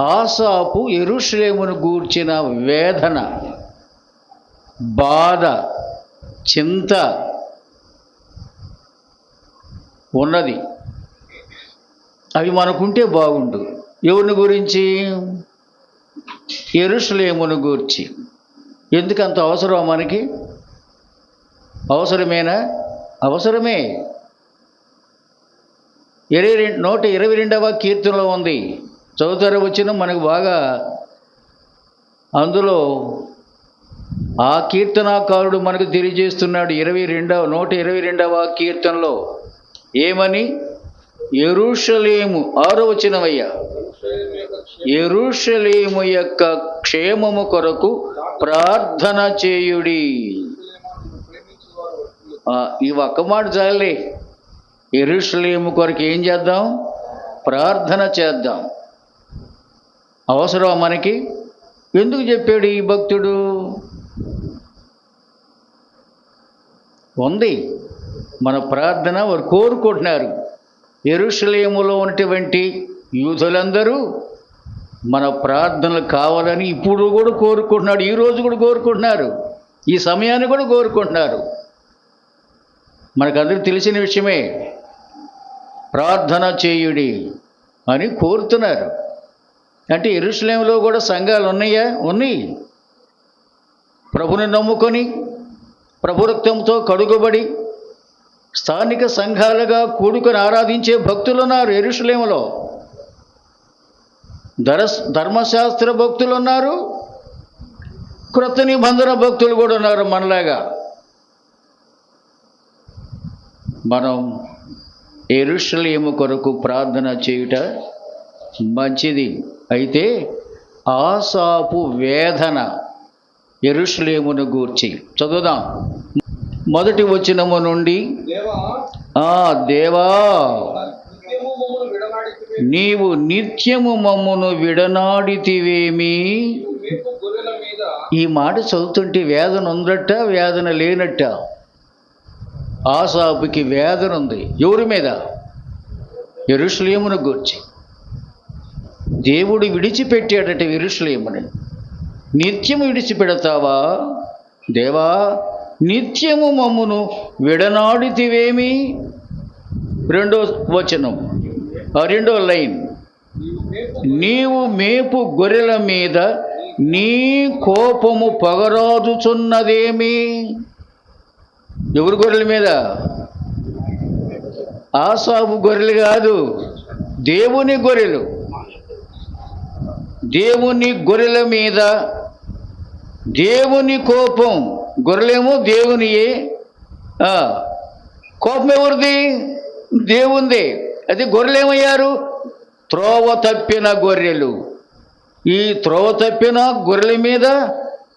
ఆసాపు ఎరుషలేమును గూర్చిన వేదన బాధ చింత ఉన్నది. అవి మనకుంటే బాగుండు. ఎవరిని గురించి? ఎరుషలేమును గూర్చి. ఎందుకు అంత అవసరం మనకి? అవసరమేనా? అవసరమే. ఇరవై రెండు నూట ఇరవై రెండవ కీర్తనలో ఉంది. చౌదర వచ్చిన మనకు బాగా అందులో ఆ కీర్తనాకారుడు మనకు తెలియజేస్తున్నాడు ఇరవై రెండవ నూట ఇరవై రెండవ కీర్తనలో. ఏమని? ఎరుషలేము ఆరో వచనమయ్యా. ఎరుషలేము యొక్క క్షేమము కొరకు ప్రార్థన చేయుడి. ఆ, ఈ ఒక్క మాట చాలే. ఎరుషలేము కొరకు ఏం చేద్దాం? ప్రార్థన చేద్దాం. అవసరం మనకి? ఎందుకు చెప్పాడు ఈ భక్తుడు? ఉంది. మన ప్రార్థన వారు కోరుకుంటున్నారు. ఎరుషలేములో ఉన్నటువంటి యూదులందరూ మన ప్రార్థనలు కావాలని ఇప్పుడు కూడా కోరుకుంటున్నాడు ఈ రోజు కూడా కోరుకుంటున్నారు. ఈ సమయాన్ని కూడా కోరుకుంటున్నారు. మనకందరికి తెలిసిన విషయమే ప్రార్థన చేయుడి అని కోరుతున్నారు. అంటే ఎరుషలేంలో కూడా సంఘాలు ఉన్నాయా? ఉన్నాయి. ప్రభుని నమ్ముకొని ప్రభురక్తంతో కడుగుబడి స్థానిక సంఘాలుగా కూడుకొని ఆరాధించే భక్తులు ఉన్నారు ఎరుషలేములో. ధర ధర్మశాస్త్ర భక్తులు ఉన్నారు. క్రొత్త నిబంధన భక్తులు కూడా ఉన్నారు మనలాగా. మనం ఎరుషులేము కొరకు ప్రార్థన చేయుట మంచిది. అయితే ఆసాపు వేదన ఎరుషలేమును గూర్చి చదువుదాం. మొదటి వచనము నుండి దేవా ఆ దేవా. నీవు నిత్యము మమ్మును విడనాడితివేమి? ఈ మాట చదువుతుంటే వేదన ఉందట వేదన లేనట్ట. ఆసాపుకి వేదన ఉంది. ఎవరి మీద? ఎరుషలేమును గూర్చి. దేవుడు విడిచిపెట్టాడట విరుషులేమని. నిత్యము విడిచిపెడతావా? దేవా నిత్యము మమ్మును విడనాడితివేమి? రెండో వచనం ఆ రెండో లైన్. నీవు మేపు గొర్రెల మీద నీ కోపము పగరాజుచున్నదేమి ఎవరి గొర్రెల మీద? ఆసాబు గొర్రెలు కాదు దేవుని గొర్రెలు. దేవుని గొర్రెల మీద దేవుని కోపం. గొర్రెలేమో దేవునియే. కోపం ఎవరిది? దేవుంది. అది గొర్రెలేమయ్యారు? త్రోవ తప్పిన గొర్రెలు. ఈ త్రోవ తప్పిన గొర్రెల మీద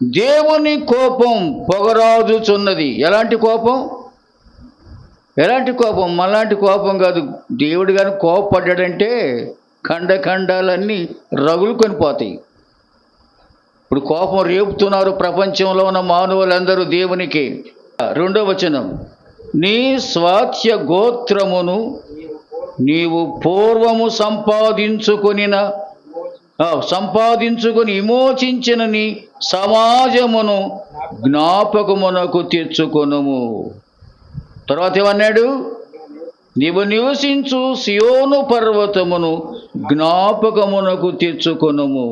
దేవుని కోపం పొగరాజుచున్నది. ఎలాంటి కోపం? ఎలాంటి కోపం? మలాంటి కోపం కాదు. దేవుడు కానీ కోపపడ్డాడంటే ఖండఖండాలన్నీ రగులు కొనిపోతాయి. ఇప్పుడు కోపం రేపుతున్నారు ప్రపంచంలో ఉన్న మానవులందరూ దేవునికి. రెండో వచనం నీ స్వాత్య గోత్రమును నీవు పూర్వము సంపాదించుకొనిన సంపాదించుకుని సంపాదించుకొని విమోచించిన నీ సమాజమును జ్ఞాపకమునకు తెచ్చుకొనుము. తర్వాత ఏమన్నాడు? నీవు నివసించు సియోను పర్వతమును జ్ఞాపకమునకు తెచ్చుకొనుము.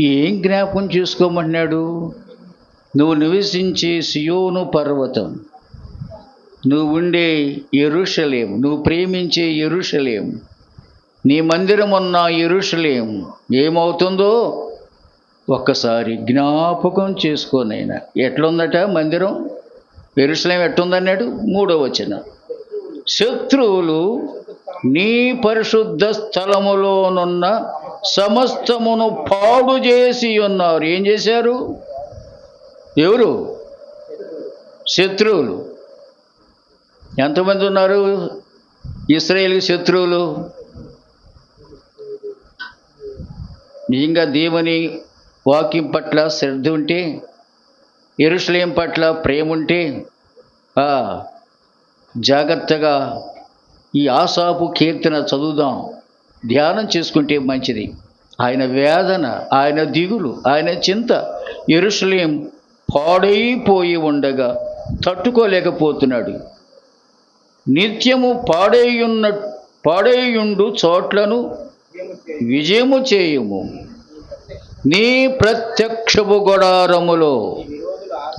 ఏం జ్ఞాపకం చేసుకోమన్నాడు నువ్వు నివసించే సియోను పర్వతం. నువ్వు ఉండే ఎరుషలేం నువ్వు ప్రేమించే ఎరుషలేం నీ మందిరం ఉన్న ఎరుషలేం ఏమవుతుందో ఒక్కసారి జ్ఞాపకం చేసుకోనైనా ఎట్లుందట మందిరం? ఎరుషలేం ఎట్లుందన్నాడు మూడో వచనం. శత్రువులు నీ పరిశుద్ధ స్థలములోనున్న సమస్తమును పాడు చేసి ఉన్నారు. ఏం చేశారు? ఎవరు? శత్రువులు. ఎంతమంది ఉన్నారు? ఇస్రాయేల్కి శత్రువులు? నిజంగా దేవుని వాక్యం పట్ల శ్రద్ధ ఉంటే ఎరుషలేం పట్ల ప్రేమ ఉంటే జాగ్రత్తగా ఈ ఆసాపు కీర్తన చదువుదాం. ధ్యానం చేసుకుంటే మంచిది. ఆయన వేదన ఆయన దిగులు ఆయన చింత ఎరుషలేం పాడైపోయి ఉండగా తట్టుకోలేకపోతున్నాడు. నిత్యము పాడేయున్న పాడేయుండు చోట్లను విజయము చేయుము. నీ ప్రత్యక్షపు గొడారములో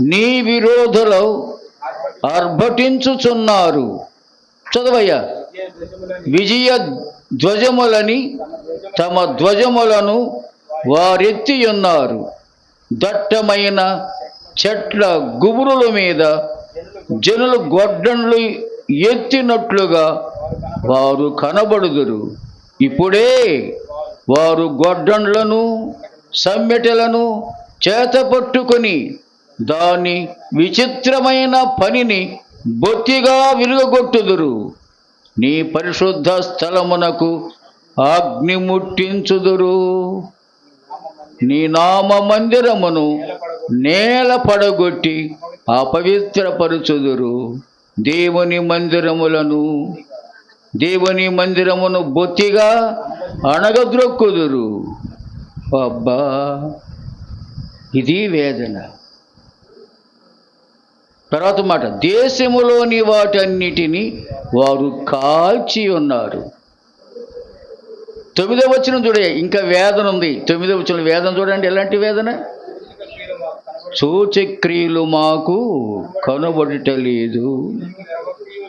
నీ విరోధులు ఆర్భటించుచున్నారు. చదవయ్యా విజయ ధ్వజములని తమ ధ్వజములను వారెత్తి ఉన్నారు. దట్టమైన చెట్ల గుబురుల మీద జనులు గొడ్డన్లు ఎత్తినట్లుగా వారు కనబడుదురు. ఇప్పుడే వారు గొడ్డండ్లను సమ్మెటలను చేతపట్టుకొని దాని విచిత్రమైన పనిని బొత్తిగా విరుగొట్టుదురు నీ పరిశుద్ధ స్థలమునకు అగ్ని ముట్టించుదురు. నీ నామ మందిరమును నేల పడగొట్టి అపవిత్రపరుచుదురు. దేవుని మందిరములను దేవుని మందిరమును బొత్తిగా అణగద్రొక్కుదురు. అబ్బా ఇది వేదన. తర్వాత మాట దేశములోని వాటన్నిటిని వారు కాల్చి ఉన్నారు. తొమ్మిదవ వచ్చిన చూడే ఇంకా వేదన ఉంది. తొమ్మిదవ వచ్చిన వేదన చూడండి ఎలాంటి వేదన? సూచక్రియలు మాకు కనబడట లేదు.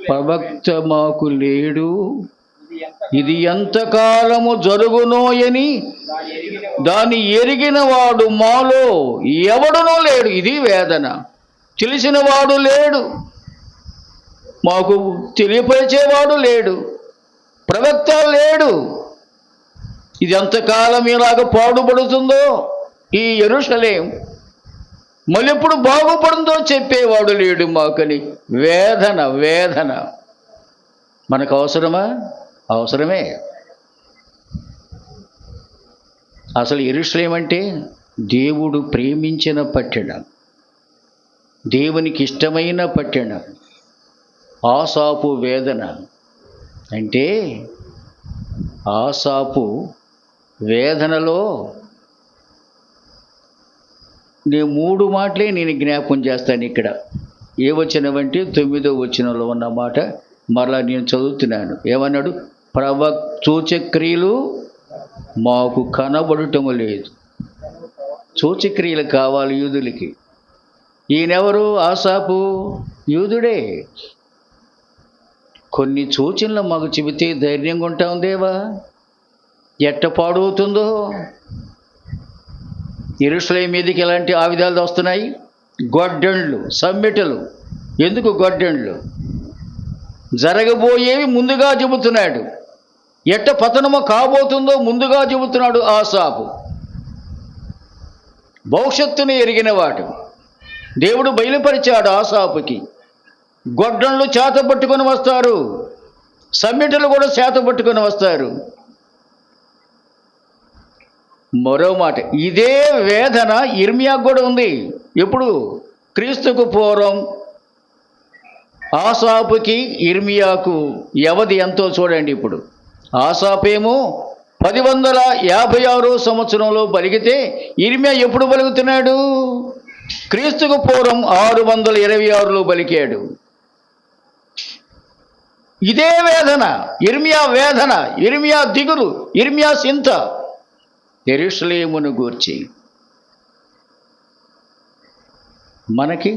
ప్రవక్త మాకు లేడు. ఇది ఎంతకాలము జరుగునోయని దాన్ని ఎరిగిన వాడు మాలో ఎవడునో లేడు. ఇది వేదన. తెలిసినవాడు లేడు. మాకు తెలియపరిచేవాడు లేడు. ప్రవక్త లేడు. ఇది ఎంతకాలం ఇలాగ పాడుపడుతుందో ఈ ఎరుషలేం మళ్ళెప్పుడు బాగుపడుతుందో చెప్పేవాడు లేడు మాకని. వేదన వేదన. మనకు అవసరమా? అవసరమే. అసలు ఎరుషలేమంటే దేవుడు ప్రేమించిన పట్టణం. దేవునికి ఇష్టమైన పట్టణం ఆసాపు వేదన. అంటే ఆసాపు వేదనలో నేను మూడు మాటలే నేను జ్ఞాపకం చేస్తాను ఇక్కడ. ఏ వచ్చినవంటే తొమ్మిదో వచ్చినలో ఉన్న మాట మరలా నేను చదువుతున్నాను. ఏమన్నాడు? ప్రవ సూచక్రియలు మాకు కనబడటము లేదు. సూచక్రియలు కావాలి యూదులకి. ఈయనెవరు? ఆసాపు. యూదుడే. కొన్ని సూచనలు మాకు చెబితే ధైర్యంగా ఉంటాం దేవా. ఎట్ట పాడవుతుందో? ఇరుషులై మీదకి ఎలాంటి ఆయుధాలు వస్తున్నాయి? గొడ్డండ్లు సమ్మెటలు. ఎందుకు గొడ్డండ్లు జరగబోయేవి ముందుగా చెబుతున్నాడు. ఎట్ట పతనము కాబోతుందో ముందుగా చెబుతున్నాడు ఆసాపు. భవిష్యత్తుని ఎరిగినవాడు దేవుడు బయలుపరిచాడు ఆసాపుకి. గొడ్డళ్ళు చేత పట్టుకొని వస్తారు. సమ్మిటలు కూడా చేత పట్టుకొని వస్తారు. మరో మాట ఇదే వేదన ఇర్మియాకు కూడా ఉంది. ఎప్పుడు? క్రీస్తుకు పూర్వం. ఆసాపుకి ఇర్మియాకు వ్యవధి ఎంతో చూడండి ఇప్పుడు. ఆసాపేమో పది వందల యాభై ఆరో సంవత్సరంలో బలిగితే ఇర్మియా ఎప్పుడు బలుగుతున్నాడు క్రీస్తుకు పూర్వం ఆరు వందల ఇరవై ఆరులో పలికాడు. ఇదే వేదన ఇర్మియా వేదన ఇర్మియా దిగులు ఇర్మియా సింత ఎరుషలేమును గూర్చి. మనకి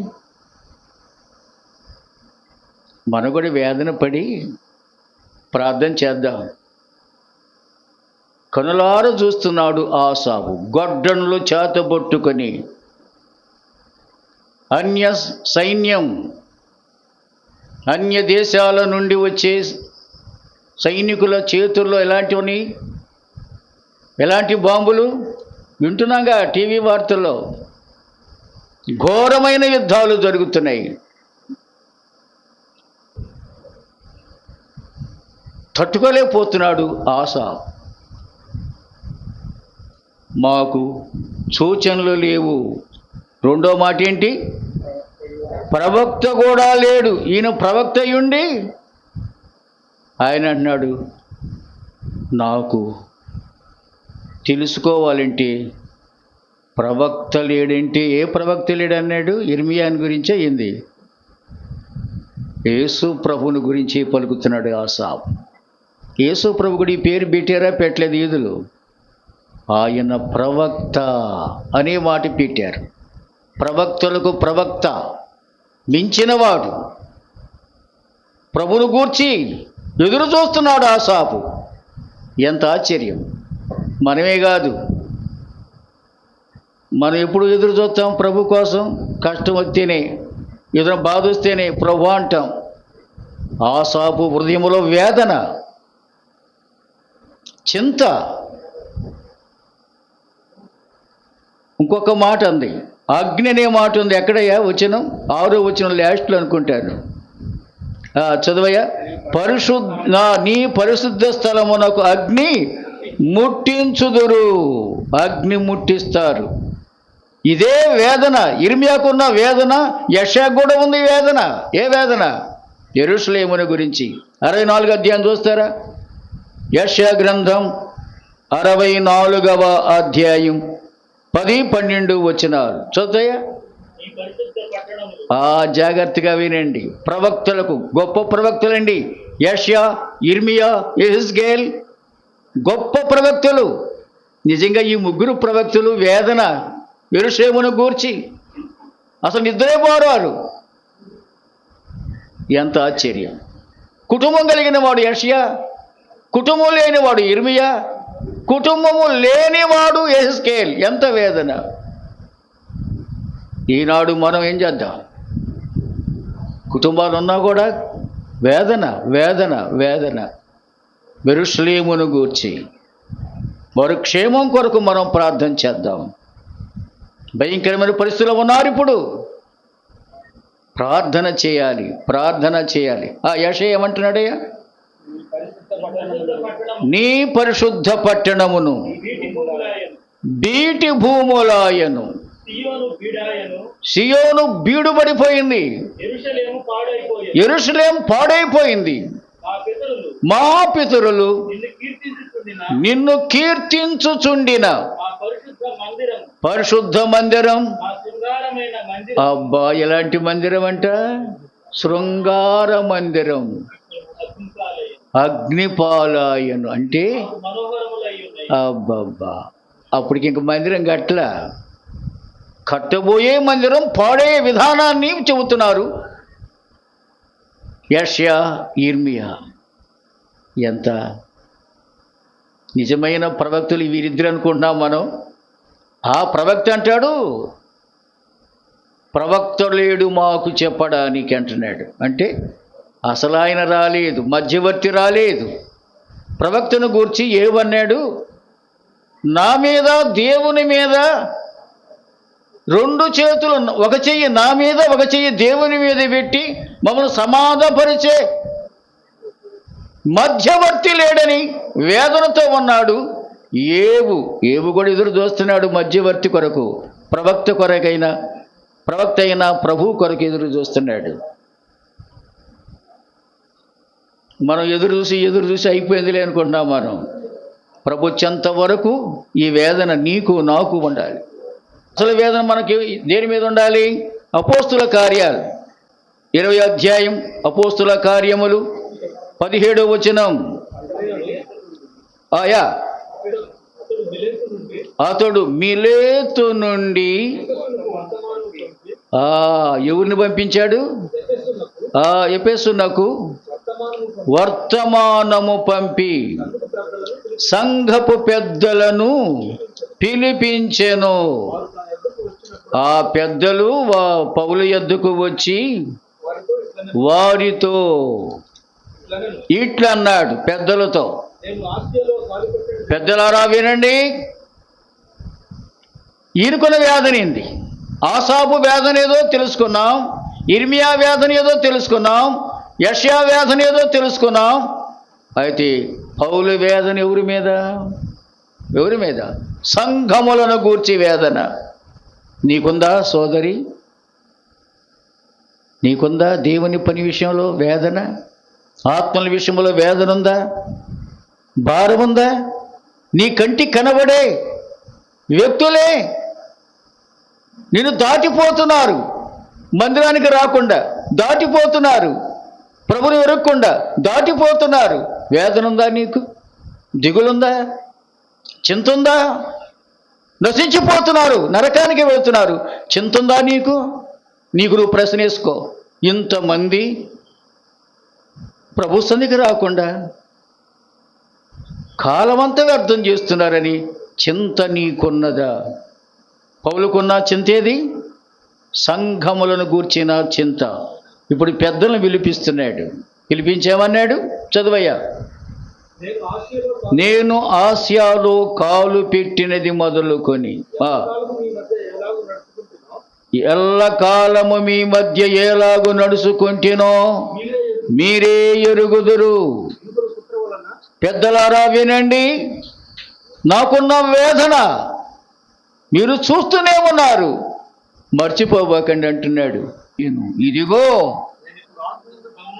మనగుడి వేదన పడి ప్రార్థన చేద్దాం. కనులార చూస్తున్నాడు ఆసాబు గొడ్డన్లు చేతబొట్టుకొని అన్య సైన్యం అన్య దేశాల నుండి వచ్చే సైనికుల చేతుల్లో ఎలాంటివి ఎలాంటి బాంబులు? వింటున్నాగా టీవీ వార్తల్లో. ఘోరమైన యుద్ధాలు జరుగుతున్నాయి. తట్టుకోలేకపోతున్నాడు ఆశ. మాకు సూచనలు లేవు. రెండో మాట ఏంటి? ప్రవక్త కూడా లేడు. ఈయన ప్రవక్త అయ్యుండి ఆయన అంటున్నాడు నాకు తెలుసుకోవాలంటే ప్రవక్త లేడంటే ఏ ప్రవక్త లేడన్నాడు ఇర్మియాన్ గురించే అయింది. యేసు ప్రభుని గురించి పలుకుతున్నాడు ఆసాబ్ యేసు ప్రభు కూడా ఈ పేరు పెట్టారా? పెట్టలేదు. ఈదులు. ఆయన ప్రవక్త అనే మాట పెట్టారు. ప్రవక్తలకు ప్రవక్త మించినవాడు. ప్రభును గూర్చి ఎదురు చూస్తున్నాడు ఆసాపు. ఎంత ఆశ్చర్యం. మనమే కాదు. మనం ఎప్పుడు ఎదురు చూస్తాం ప్రభు కోసం? కష్టం వస్తేనే ఏదైనా బాధ వస్తేనే ప్రభు అంటాం. ఆసాపు హృదయంలో వేదన చింత ఇంకొక మాట ఉంది అగ్ని అనే మాట ఉంది. ఎక్కడయ్యా? వచనం? ఆరో వచనం లాస్ట్లో అనుకుంటాను. చదవయ్యా. పరిశుద్ధ నీ పరిశుద్ధ స్థలమునకు అగ్ని ముట్టించుదురు. అగ్ని ముట్టిస్తారు. ఇదే వేదన. ఇర్మియాకున్న వేదన యశాకు కూడా ఉంది వేదన. ఏ వేదన? ఎరుసలేముని గురించి. అరవై నాలుగు అధ్యాయం చూస్తారా? యశ గ్రంథం అరవై నాలుగవ అధ్యాయం. పది పన్నెండు వచ్చినారు చూద్దయ్యా ఆ జాగ్రత్తగా వినండి. ప్రవక్తలకు గొప్ప ప్రవక్తలండి. యష్యా ఇర్మియా ఎహిస్గేల్ గొప్ప ప్రవక్తలు. నిజంగా ఈ ముగ్గురు ప్రవక్తలు వేదన ఎరుషేమును గూర్చి. అసలు నిద్రే పోరారు ఎంత ఆశ్చర్యం. కుటుంబం కలిగిన వాడు యషియా కుటుంబం లేనివాడు ఇర్మియా కుటుంబము లేనివాడు ఎస్కేల్ ఎంత వేదన? ఈనాడు మనం ఏం చేద్దాం? కుటుంబాలు ఉన్నా కూడా వేదన వేదన వేదన. మెరుశ్లేమును గూర్చి మరుక్షేమం క్షేమం కొరకు మనం ప్రార్థన చేద్దాం. భయంకరమైన పరిస్థితులు ఉన్నారు ఇప్పుడు. ప్రార్థన చేయాలి ప్రార్థన చేయాలి. ఆ యశ ఏమంటున్నాడయ్యా? నీ పరిశుద్ధ పట్టణమును బీటి భూములాయను. సియోను బీడుబడిపోయింది. ఎరుసలేం పాడైపోయింది. మా పితరులు నిన్ను కీర్తించుచుండిన పరిశుద్ధ మందిరం. అబ్బా ఎలాంటి మందిరం అంట? శృంగార మందిరం. అగ్నిపాలాయను. అంటే అబ్బబ్బా. అప్పటికి ఇంక మందిరం గట్లా కట్టబోయే మందిరం పాడే విధానాన్ని చెబుతున్నారు. యష్యా ఇర్మియా ఎంత నిజమైన ప్రవక్తులు వీరిద్దరు అనుకుంటున్నాం మనం. ఆ ప్రవక్త అంటాడు ప్రవక్త లేడు మాకు చెప్పడానికి అంటున్నాడు. అంటే అసలు ఆయన రాలేదు మధ్యవర్తి రాలేదు. ప్రవక్తను గూర్చి ఏమన్నాడు? నా మీద దేవుని మీద రెండు చేతులు ఒక చెయ్యి నా మీద ఒక చెయ్యి దేవుని మీద పెట్టి మమ్మల్ని సమాధపరిచే మధ్యవర్తి లేడని వేదనతో ఉన్నాడు ఏవు ఏవు కూడా ఎదురు చూస్తున్నాడు మధ్యవర్తి కొరకు ప్రవక్త కొరకైనా ప్రవక్త అయినా ప్రభు కొరకు ఎదురు చూస్తున్నాడు. మనం ఎదురు చూసి ఎదురు చూసి అయిపోయిందిలే అనుకుంటున్నాం మనం. ప్రభుత్వంత వరకు ఈ వేదన నీకు నాకు ఉండాలి. అసలు వేదన మనకి దేని మీద ఉండాలి? అపోస్తుల కార్యాలు. ఇరవై అధ్యాయం అపోస్తుల కార్యములు. పదిహేడవ వచనం. ఆయా అతడు మిలేతు నుండి నుండి ఎవరిని పంపించాడు? ఆ ఎపేసునకు వర్తమానము పంపి సంఘపు పెద్దలను పిలిపించెను. ఆ పెద్దలు వా పౌలు ఎద్దుకు వచ్చి వారితో ఇట్లన్నాడు పెద్దలతో. పెద్దలారా వినండి. ఈనుకున్న వేదనేంది ఆసాపు వేదన ఏదో తెలుసుకున్నాం. ఇర్మియా వేదన ఏదో తెలుసుకున్నాం. యష్యా వేదన ఏదో తెలుసుకున్నాం. అయితే పౌలు వేదన ఎవరి మీద? ఎవరి మీద? సంఘములను గూర్చి వేదన. నీకుందా సోదరి? నీకుందా దేవుని పని విషయంలో వేదన? ఆత్మల విషయంలో వేదన ఉందా భారం ఉందా నీ కంటి కనబడే వ్యక్తులే నిన్ను దాటిపోతున్నారు. మందిరానికి రాకుండా దాటిపోతున్నారు. ప్రభుని ఎరగకుండా దాటిపోతున్నారు. వేదన ఉందా నీకు? దిగులుందా? చింత ఉందా నశించిపోతున్నారు నరకానికి వెళ్తున్నారు. చింత ఉందా నీకు? నీకు నువ్వు ప్రశ్న వేసుకో. ఇంతమంది ప్రభు సన్నిధికి రాకుండా కాలమంతా వ్యర్థం చేస్తున్నారని చింత నీకున్నదా? పౌలుకున్న చింతేది? సంఘములను గూర్చిన చింత. ఇప్పుడు పెద్దలను పిలిపిస్తున్నాడు. పిలిపించేమన్నాడు? చదువయ్యా. నేను ఆసియాలో కాలు పెట్టినది మొదలుకొని. కాలము మీ మధ్య ఎల్లకాలము మీ మధ్య ఏలాగు నడుచుకుంటేనో మీరే ఎరుగుదురు. పెద్దలారా వినండి. నాకున్న వేదన మీరు చూస్తూనే ఉన్నారు. మర్చిపోబోకండి అంటున్నాడు. ఇదిగో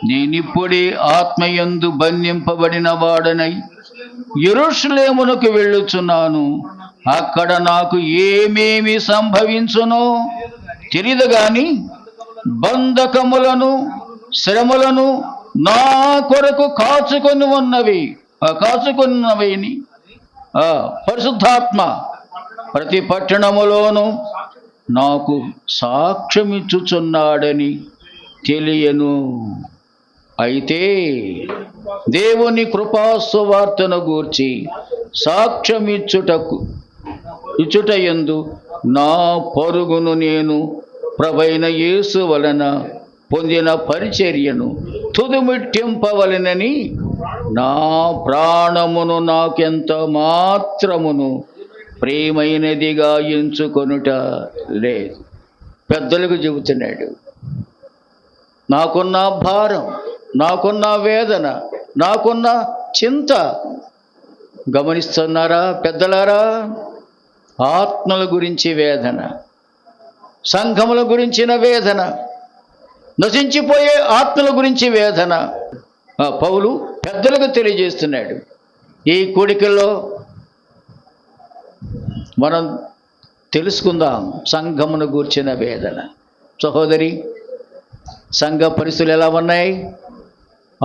నేనిప్పుడే ఆత్మయందు బంధింపబడిన వాడనై ఎరుషులేమునకు వెళ్ళుచున్నాను. అక్కడ నాకు ఏమేమి సంభవించునో తెలియదు గాని బంధకములను శ్రమలను నా కొరకు కాచుకొని ఉన్నవి ఆ కాచుకున్నవిని పరిశుద్ధాత్మ ప్రతి పట్టణములోను నాకు సాక్ష్యమిచ్చుచున్నాడని తెలియను. అయితే దేవుని కృపాసువార్తను గూర్చి సాక్ష్యమిచ్చుటకు ఇచ్చుటయందు నా పరుగును నేను ప్రభైన యేసు వలన పొందిన పరిచర్యను తుదుమిట్టింపవలెనని నా ప్రాణమును నాకెంత మాత్రమును ప్రేమైనదిగా ఎంచుకొనుట లేదు పెద్దలకు చెబుతున్నాడు. నాకున్న భారం నాకున్న వేదన నాకున్న చింత గమనిస్తున్నారా పెద్దలారా? ఆత్మల గురించి వేదన సంఘముల గురించిన వేదన నశించిపోయే ఆత్మల గురించి వేదన. పౌలు పెద్దలకు తెలియజేస్తున్నాడు. ఈ కోడికల్లో మనం తెలుసుకుందాం సంఘమును గూర్చిన వేదన. సహోదరి సంఘ పరిస్థితులు ఎలా ఉన్నాయి?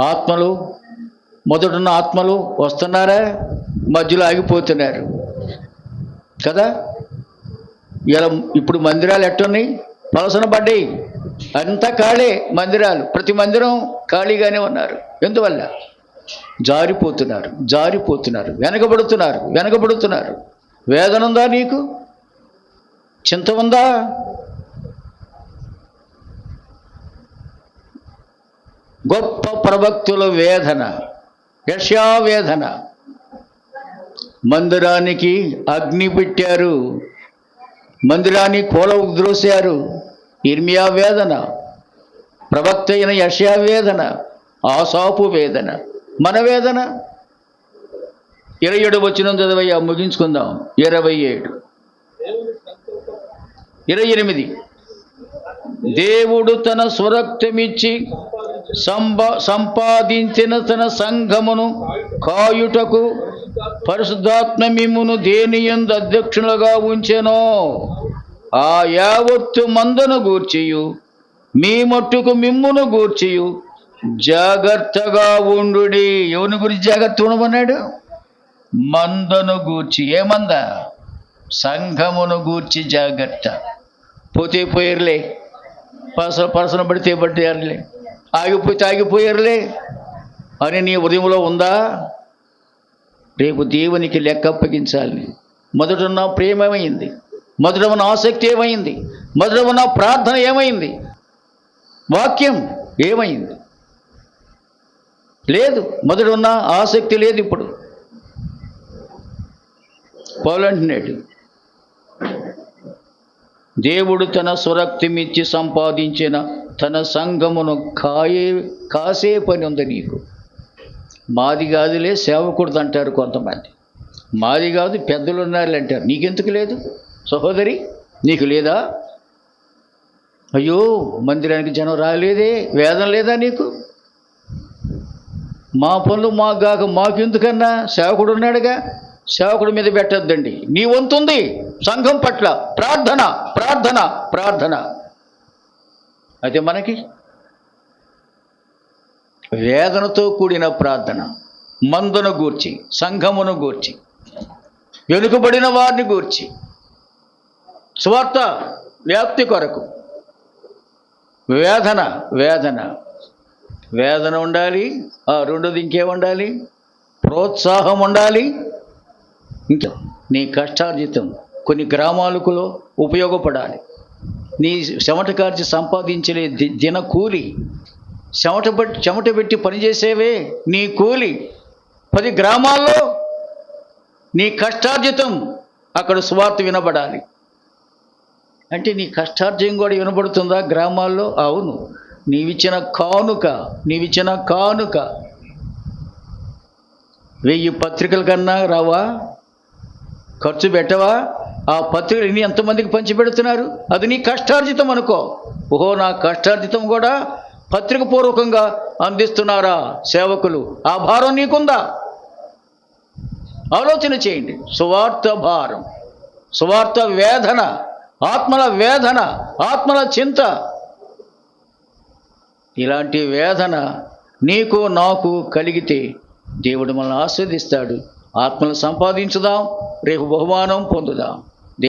ఆత్మలు మొదటున్న ఆత్మలు వస్తున్నారా? మధ్యలో ఆగిపోతున్నారు. కదా? ఇలా ఇప్పుడు మందిరాలు ఎట్టున్నాయి? పలసన పడ్డాయి. అంతా ఖాళీ మందిరాలు. ప్రతి మందిరం ఖాళీగానే ఉన్నారు. ఎందువల్ల? జారిపోతున్నారు. జారిపోతున్నారు. వెనకబడుతున్నారు. వెనకబడుతున్నారు. వేదన ఉందా నీకు? చింత ఉందా గొప్ప ప్రవక్తుల వేదన యశా వేదన. మందిరానికి అగ్ని పెట్టారు. మందిరాన్ని కూల ఉద్రోశారు ఇర్మియా వేదన ప్రవక్త అయిన యశా వేదన ఆసాపు వేదన. మన వేదన? ఇరవై ఏడు వచ్చిన చదివయ్యా ముగించుకుందాం. ఇరవై ఏడు. ఇరవై ఎనిమిది. దేవుడు తన స్వరక్తమిచ్చి సంప సంపాదించిన తన సంఘమును కాయుటకు పరిశుద్ధాత్మ మిమ్మును దేని యందు అధ్యక్షులుగా ఉంచెనో ఆ యావత్తు మందును గూర్చియు మీ మట్టుకు మిమ్మును గూర్చియు జాగ్రత్తగా ఉండు ఎవరిని గురించి జాగ్రత్త ఉండమన్నాడు? మందను గూర్చి ఏమంద సంఘమును గూర్చి జాగ్రత్త. పోతే పోయారులే. పర్సన పరసన పడితే పట్టారులే ఆగిపోతే ఆగిపోయారులే. అని నీ ఉదయంలో ఉందా? రేపు దేవునికి లెక్క అప్పగించాలి. మొదట ఉన్న ప్రేమ ఏమైంది? మొదట ఉన్న ఆసక్తి ఏమైంది? మొదట ఉన్న ప్రార్థన ఏమైంది? వాక్యం ఏమైంది? లేదు. మొదట ఉన్న ఆసక్తి లేదు ఇప్పుడు. పౌలంటున్నాడు. దేవుడు తన స్వరక్తిమిచ్చి సంపాదించిన తన సంఘమును కాయే కాసే పని ఉంది నీకు. మాది కాదులే సేవకూడదు అంటారు కొంతమంది. మాది కాదు పెద్దలు ఉన్నారు అంటారు నీకెందుకు లేదు? సహోదరి నీకు లేదా? అయ్యో మందిరానికి జనం రాలేదే వేదం లేదా నీకు? మా పనులు మాకు కాక మాకెందుకన్నా? సేవకుడు ఉన్నాడుగా సేవకుడి మీద పెట్టద్దండి. నీ వంతుంది సంఘం పట్ల ప్రార్థన ప్రార్థన ప్రార్థన. అయితే మనకి వేదనతో కూడిన ప్రార్థన మందును గూర్చి సంఘమును గూర్చి వెనుకబడిన వారిని గూర్చి స్వార్థ వ్యాప్తి కొరకు. వేదన వేదన. వేదన ఉండాలి ఆ రెండోది ఇంకేముండాలి ప్రోత్సాహం ఉండాలి ఇంకా నీ కష్టార్జితం కొన్ని గ్రామాలకులో ఉపయోగపడాలి. నీ చెమట కార్చి సంపాదించలే దిన కూలి. చెమట పెట్టి చెమట పెట్టి పనిచేసేవే నీ కూలి. పది గ్రామాల్లో నీ కష్టార్జితం అక్కడ స్వార్థ వినబడాలి. అంటే నీ కష్టార్జం కూడా వినబడుతుందా గ్రామాల్లో? అవును. నీవిచ్చిన కానుక నీవిచ్చిన కానుక. వెయ్యి పత్రికల కన్నా రావా? ఖర్చు పెట్టవా? ఆ పత్రికలు ఇన్ని ఎంతమందికి పంచిపెడుతున్నారు? అది నీ కష్టార్జితం అనుకో. ఓహో నా కష్టార్జితం కూడా పత్రిక పూర్వకంగా అందిస్తున్నారా సేవకులు? ఆ భారం నీకుందా? ఆలోచన చేయండి. సువార్త భారం సువార్త వేదన ఆత్మల వేదన ఆత్మల చింత. ఇలాంటి వేదన నీకు నాకు కలిగితే దేవుడు మనల్ని ఆస్వాదిస్తాడు. ఆత్మలు సంపాదించుదాం రేపు బహుమానం పొందుదాం.